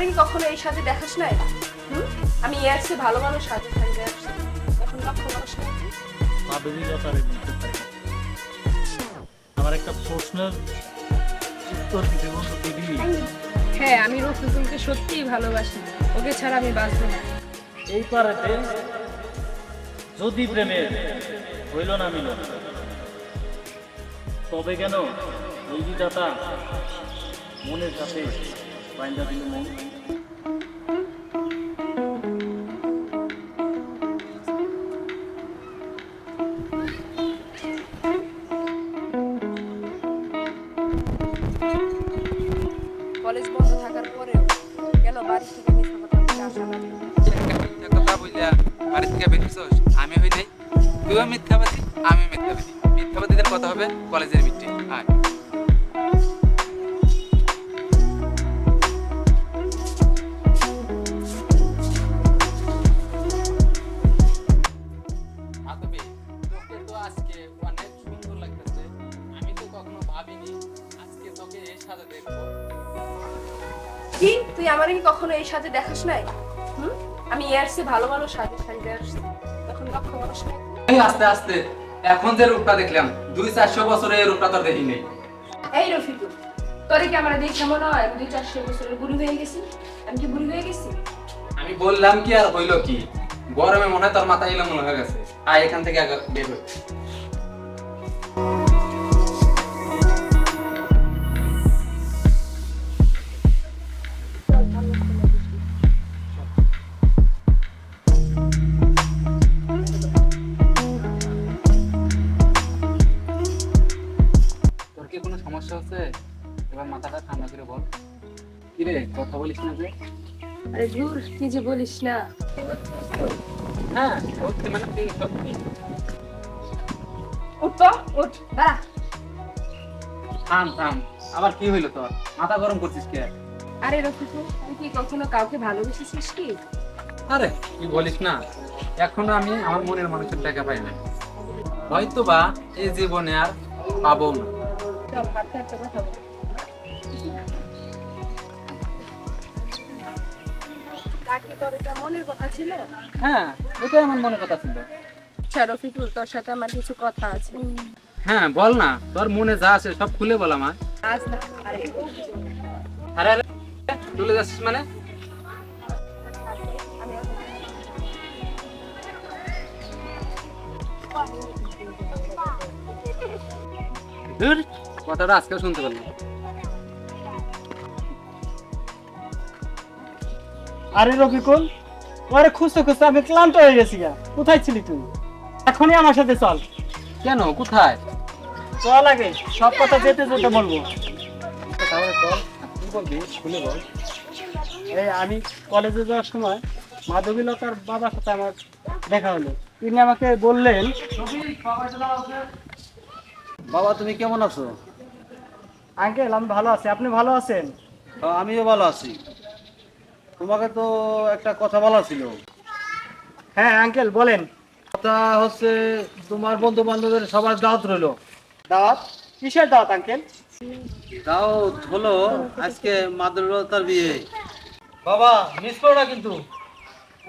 আমার কি কখনো এই সাজে দেখাস নাই? আমি এর চেয়ে ভালো ভালো সাজে সাজে আসছি। এখন পারি। আমার একটা প্রশ্নের উত্তর দিতে বলতো দিদি। হ্যাঁ আমি রফিকুলকে সত্যিই ভালোবাসি। ওকে ছাড়া আমি বাঁচবো না। এই পারেতে যদি প্রেমের হইল না মিলন তবে কেন ওই বিধাতা মনের সাথে বাইন্দা দিল মন? থেকে বেরিয়েছস আমি হই নাই তুইও মিথ্যাবাদী আমি মিথ্যাবাদী। মিথ্যাবাদীদের কথা হবে কলেজের মিটিং। আয়। মাধবী, তোকে তো আজকে সুন্দর লাগতেছে। আমি তো কখনো ভাবিনি আজকে তোকে এই সাজা কি? তুই আমার কি কখনো এই সাজে দেখাস নাই? হুম? আমি এর চেয়ে ভালো ভালো সাজে আসছি। এখন লক্ষ্য মানুষ এই আস্তে আস্তে এখন যে রূপটা দেখলাম দুই চারশো বছরে এই রূপটা তোর দেখি নেই এই রফিকুল তোরে কি আমরা দেখে মনে হয় আমি দুই চারশো বছরের বুড়ি হয়ে গেছি? আমি কি বুড়ি হয়ে গেছি? আমি বললাম কি আর হইল কি? গরমে মনে হয় তোর মাথা এলো মনে হয়ে গেছে। আয় এখান থেকে আগে বের হই। হচ্ছে এবার মাথাটা ঠান্ডা করে বল। কিরে কথা বলিস না যে? আরে দূর কি যে বলিস না। হ্যাঁ সত্যি মানে তুই সত্যি উঠ তো উঠ দাঁড়া থাম থাম। আবার কি হইল তোর? মাথা গরম করছিস কে? আরে রফিকুল তুই কি কখনো কাউকে ভালোবেসেছিস কি? আরে কি বলিস না। এখনও আমি আমার মনের মানুষের টাকা পাই না হয়তো বা এই জীবনে আর পাবো না। হ্যাঁ ওটাই আমার মনের কথা ছিল। আচ্ছা রফিকুল তোর সাথে আমার কিছু কথা আছে। হ্যাঁ বল না তোর মনে যা আছে সব খুলে বল আমার আজ না আরে। আরে চলে যাচ্ছিস মানে? ধুর, কথাটা আজকে শুনতে পারলাম আরে রফিকুল ওরে খুঁজতে খুঁজতে আমি ক্লান্ত হয়ে গেছি গা। কোথায় ছিলি তুই? এখনই আমার সাথে চল। কেন? কোথায়? চল আগে সব কথা যেতে যেতে বলব। তাহলে চল কি বলবি? খুলে বল। এই আমি কলেজে যাওয়ার সময় মাধবীলতার বাবার সাথে আমার দেখা হলো। তিনি আমাকে বললেন বাবা তুমি কেমন আছো? আঙ্কেল আমি ভালো আছি। আপনি ভালো আছেন? আমিও ভালো আছি। তোমাকে তো একটা কথা বলা ছিল। হ্যাঁ আঙ্কেল বলেন। কথা হচ্ছে তোমার বন্ধু বান্ধবের সবার দাওয়াত রইল। দাওয়াত? কিসের দাওয়াত আঙ্কেল? দাওয়াত হলো আজকে মাদুরতার বিয়ে। বাবা মিস করো না কিন্তু।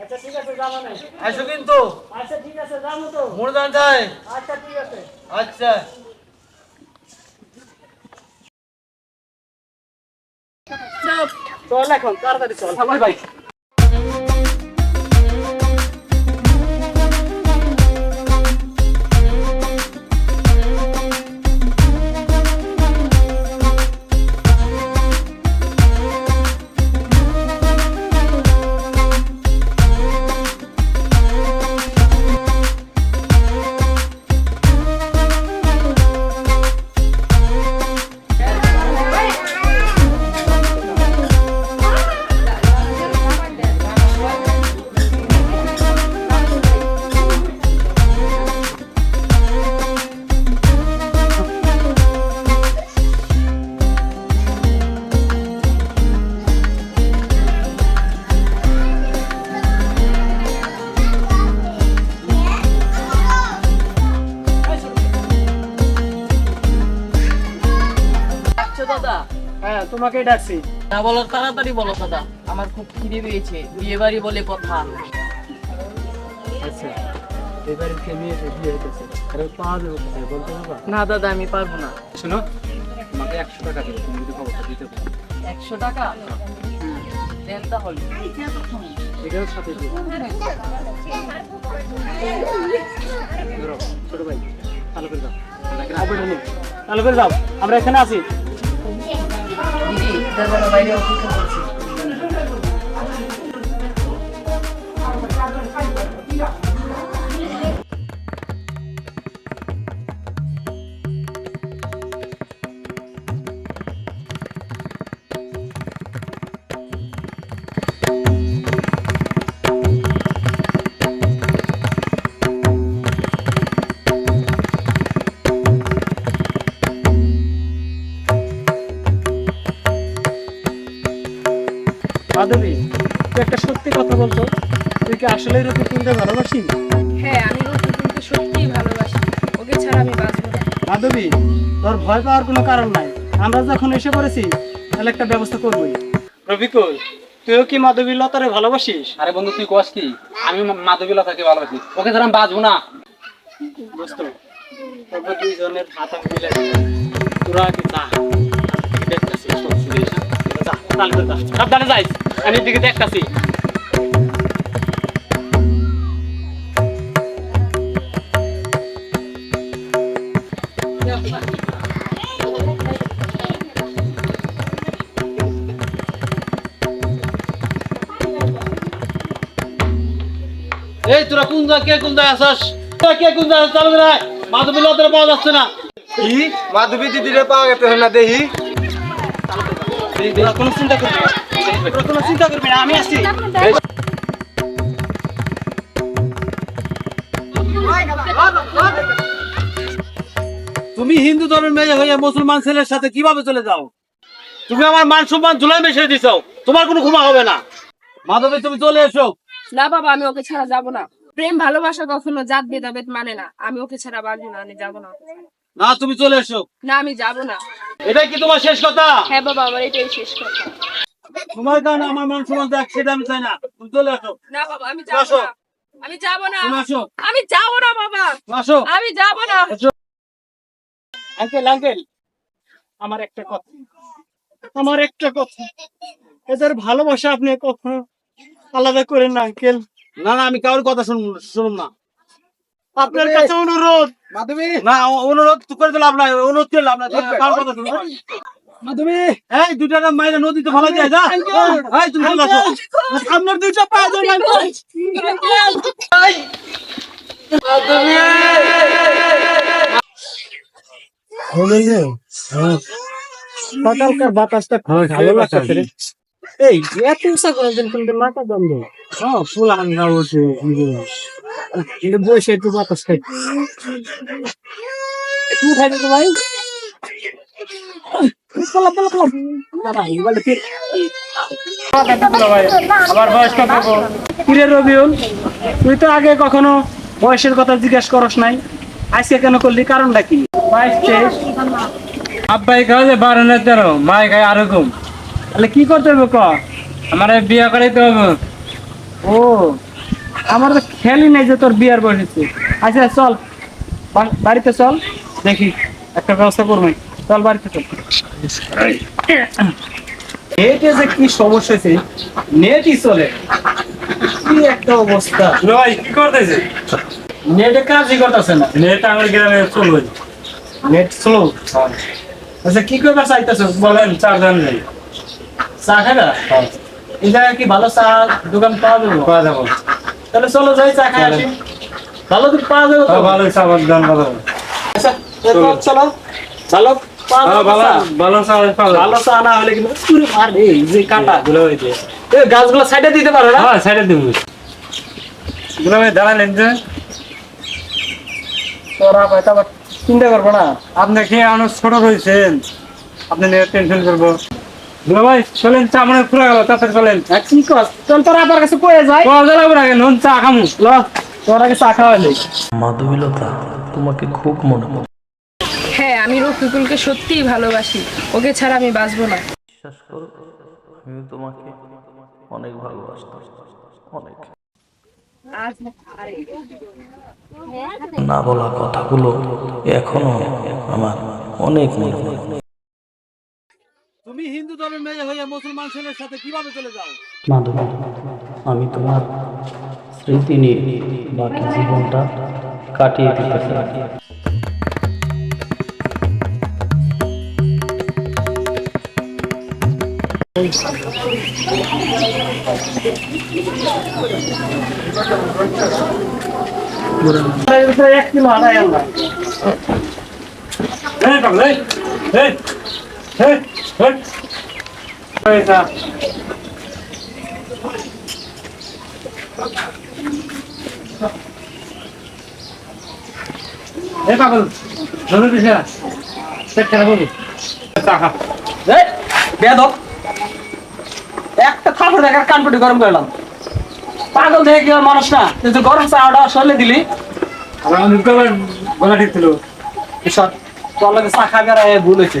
আচ্ছা ঠিক আছে যাব না। আইসো কিন্তু। আচ্ছা ঠিক আছে যাব তো। জান যায় আচ্ছা ঠিক আছে। আচ্ছা। চল এখন তাড়াতাড়ি চল। আমার ভাই। তোমাকেই ডাকছি। না বলো তাড়াতাড়ি বলো দাদা। আমার খুব খিদে পেয়েছে। বিয়ে বাড়ি বলে কথা। আচ্ছা এবারে কে নিয়ে এসে বিয়ে হইতেছে আরে পাওয়া যাবে কোথায়? বলতে পারবা না দাদা আমি পারব না। শোনো তোমাকে একশো টাকা দেবো তুমি যদি খবরটা দিতে পারো। একশো টাকা? দেন তাহলে। এটাও সাথে ছোট ভাই চালু করে দাও। নিন। করে দাও। আমরা এখানে আছি। দিদি দাদা বাইরে অপেক্ষা কি আসলে রুটি কিনতে ভালোবাসি? হ্যাঁ আমি রফিকুলকে সত্যিই ভালোবাসি। ওকে ছাড়া আমি বাঁচবো না। মাধবী তোর ভয় পাওয়ার কোনো কারণ নাই। আমরা যখন এসে পড়েছি তাহলে একটা ব্যবস্থা করবই। রফিকুল তুইও কি মাধবী লতারে ভালোবাসিস? আরে বন্ধু তুই কস কি? আমি মাধবীলতাকে ভালোবাসি। ওকে ছাড়া আমি বাঁচবো না। দোস্ত তোকে দুইজনের হাত আমি মিলে তোরা আগে যা। দেখতেছি সব শুনে যা। সাবধানে যাইস। আমি দিকে দেখতাছি। এই তোরা কোন জায়গা কে কোন জায়গায় আসাস তোরা কে কোন জায়গায় চালু করে মাধবী লতারে পাওয়া যাচ্ছে না। কি মাধবী দিদিরে পাওয়া গেছে না তোরা কোনো চিন্তা করবি না। কোনো চিন্তা করবি না আমি আসছি তুমি হিন্দু ধর্মের মেয়ে হয়ে মুসলমান ছেলের সাথে কীভাবে চলে যাও? তুমি আমার মান সম্মান ঝুলাই মিশিয়ে দিছো তোমার কোনো ক্ষমা হবে না। মাধবী তুমি চলে এসো। না বাবা আমি ওকে ছাড়া যাব না। প্রেম ভালোবাসা কখনো জাত ভেদাভেদ মানে না। আমি ওকে ছাড়া বাঁচবো না আমি যাব না। না তুমি চলে এসো। না আমি যাব না। এটাই কি তোমার শেষ কথা? হ্যাঁ বাবা আমার এটাই শেষ কথা। তোমার কারণে আমার মান সম্মান দেখ সেটা আমি চাই না। তুমি চলে আসো। না বাবা আমি। যাব না। আমি যাব না। আমি যাব না বাবা। আসো। আমি যাব না। আঙ্কেল আঙ্কেল আমার একটা কথা। আমার একটা কথা। এদের ভালোবাসা আপনি কখনো আলাদা করেন না আঙ্কেল। না না আমি কারোর কথা শুনুন শুনুন না। আপনার কাছে অনুরোধ। মাধবী। না অনুরোধ তো করে দিলাম না অনুরোধ করে লাভ না কারোর কথা শুনুন মাধবী। এই দুইটা না নদীতে ভালো যায় যা। এই তুমি আপনার দুইটা পা সকালকার বাতাসটা খুব ভালো লাগছে রে। এই, এত উষা করে দিন কিন্তু মাথা বন্ধ হ্যাঁ কিন্তু বসে একটু বাতাস খাই। একটু উঠাই দিতে ভাই। তুই তো আগে কখনো বয়সের কথা জিজ্ঞেস করস নাই। আজকে কেন করলি? কারণটা কি? আব্বাই খাওয়া যে বারো না তেরো মাই খায় আরও কম তাহলে কি করতে হবে ক? আমার বিয়ে করাইতে হবে। ও আমার তো খেয়ালই নেই যে তোর বিয়ার বসেছে আচ্ছা চল। বাড়িতে চল। দেখি একটা ব্যবস্থা করব। চল বাড়িতে চল। নেটে যে কি সমস্যা হয়েছে নেটই চলে কি একটা অবস্থা। ভাই কি করতেছে? নেটে কাজই করতেছে না। নেট আমার গ্রামে চলবে নেট স্লো আচ্ছা কি করবার চাইতেছো? বলেন বলেন চার চা এই জায়গায় কি ভালো চা দোকান পাওয়া যাবে? পাওয়া যাব। তাহলে চলো যাই চা খাই আসি। ভালো দুধ পাওয়া যাবে তো? হ্যাঁ, ভালো। আচ্ছা পাওয়া হ্যাঁ, চা? পাওয়া যাবে। ভালো চা না হলে কিন্তু পুরো মার এই যে কাটা। গুলো গাছগুলো সাইডে দিতে পারো না? হ্যাঁ সাইডে দিব। গুলো দাঁড়ালেন যে। তোরা হয়তো আবার চিন্তা করব না। আপনি খেয়ে অনেক ছোট রয়েছেন? আপনি টেনশন করব। ভাই চলেন চা মনে ফুরা গেল তাড়াতাড়ি চলেন। কি কর চল তোরা আবার কাছে কয়ে যাই। পাওয়া যাবে আগে নুন চা খামু। ল। তোর আগে চা খাওয়া যাই। মাধবীলতা তোমাকে খুব মনে হ্যাঁ আমি রফিকুলকে সত্যিই ভালোবাসি। ওকে ছাড়া আমি বাঁচবো না। বিশ্বাস করো আমি তোমাকে অনেক ভালোবাসতাম। অনেক। না বলা কথাগুলো এখনও আমার অনেক মনে। তুমি হিন্দু ধর্মের মেয়ে হয়ে মুসলমান ছেলের সাথে কীভাবে চলে যাও? মাধবী আমি তোমার স্মৃতি নিয়ে বাকি জীবনটা কাটিয়ে দিতে চাই। এক কিলো আড়াই আনলাম এই পাগল এই এই এই পাগল ধরে দিছে না চেক করে বলি। বেদক একটা থাপড় দেখার কানপটি গরম করলাম পাগল দেখে কি মানুষ না? তুই তো গরম চাটা সরলে দিলি। আমার গলা ঠিক ছিল। ঈশ্বর তোর লাগে চা খাবে আর এ ভুল হয়েছে।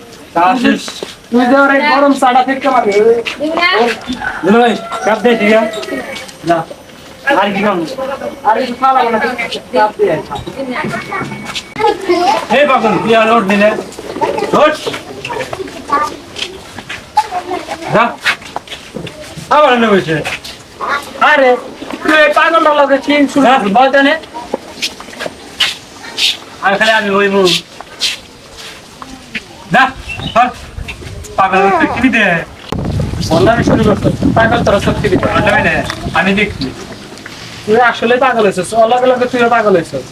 তুই যে ওর গরম চাটা থেকে পারবি। দিল ভাই কাপ দে ঠিক না আর কি কাম আর একটু খাওয়া না এই পাগল তুই আর দিলে। যা। আবার এনে বসে। আরে তুই এই পাগলটা লাগে চিন শুরু হ্যাঁ। বল জানে আমি খালি আমি মুখ যা। পাগল কি দে বন্ধামি শুরু করছ। পাগল তোরা সত্যি দিতে আমি না আমি দেখছি। তুই আসলে পাগল হয়েছিস অলগ লগে তুইও পাগল হয়েছিস।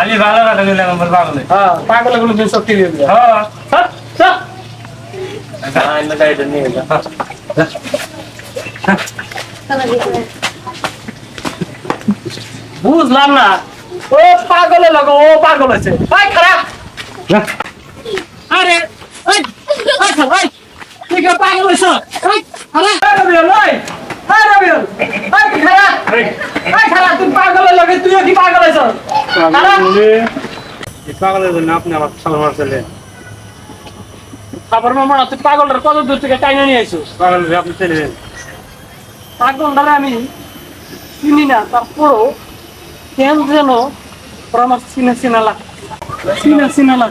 আমি ভালো কথা বললাম আমার পাগল হ্যাঁ পাগলগুলো তুই সত্যি দিয়ে হ্যাঁ হ্যাঁ বুঝলাম না। ও পাগলে লগো ও পাগল আছে ভাই খারাপ আরে এই খারাপ এই। তুই কি পাগল হইছ খারাপ এই রবিউল এই এই রবিউল এই কি খারাপ এই তুই পাগলের লগে তুইও কি পাগল হইছ খারাপ পাগলের জন্য আপনি আবার সালমার ছেলে খাবার মামা তুই পাগলটার কত দূর থেকে টাইনে নিয়ে আইছো পাগল আপনি পাগলটারে আমি চিনি না তারপরও কেন যেন আমার চিনা চিনা লাগ চিনা চিনা লাগ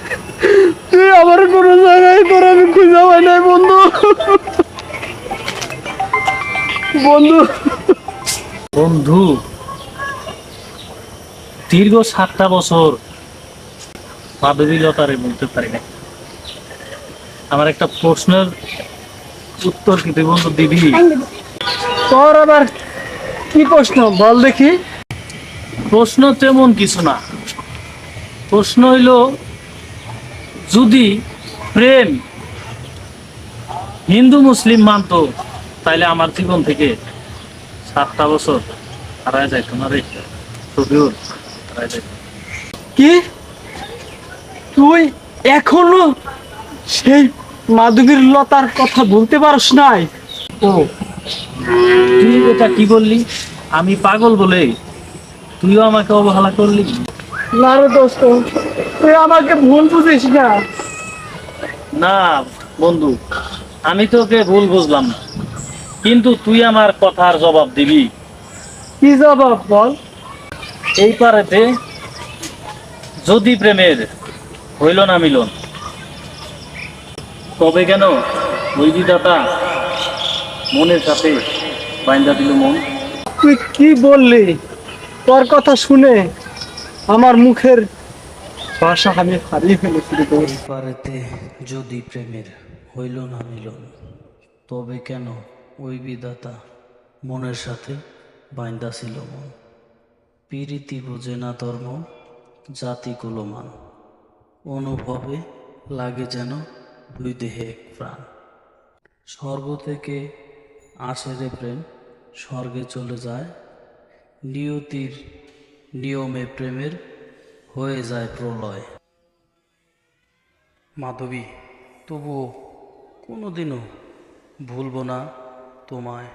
তুই আমার কোনো জায়গায় তোর আমি খুঁজে পাই নাই বন্ধু। বন্ধু। বন্ধু দীর্ঘ সাতটা বছর মাধবীলতারে বলতে পারি না আমার একটা প্রশ্নের উত্তর কি তুই বন্ধু দিবি? তোর আবার কি প্রশ্ন? বল দেখি। প্রশ্ন তেমন কিছু না। প্রশ্ন হইল যদি প্রেম হিন্দু মুসলিম মানতো তাইলে আমার জীবন থেকে সাতটা বছর হারায় যাইতো না রে। হারায় যাইতো। কি? তুই এখনও সেই মাধবীর লতার কথা বলতে পারস নাই? ও তুই এটা কি বললি? আমি পাগল বলে তুইও আমাকে অবহেলা করলি? না রে দোস্ত তুই আমাকে ভুল বুঝিস না। না বন্ধু আমি তোকে ভুল বুঝলাম না। কিন্তু তুই আমার কথার জবাব দিবি। কি জবাব বল? এই পারেতে যদি প্রেমের হইল না মিলন তবে কেন ওই বিধাতা মনের সাথে বাইন্দা দিল মন? তুই কি বললি? তোর কথা শুনে আমার মুখের আমি হারিয়ে পারেতে যদি প্রেমের হইল না মিলন, তবে কেন ওই বিধাতা মনের সাথে বাইন্দা ছিল মন? পিরিতি বোঝে না ধর্ম, জাতি কুলমান। অনুভবে লাগে যেন দুই দেহে এক প্রাণ। স্বর্গ থেকে আসে রে প্রেম, স্বর্গে চলে যায়। নিয়তির নিয়মে প্রেমের হয়ে যায় প্রলয়। মাধবী তবুও কোনোদিনও ভুলব না তোমায়।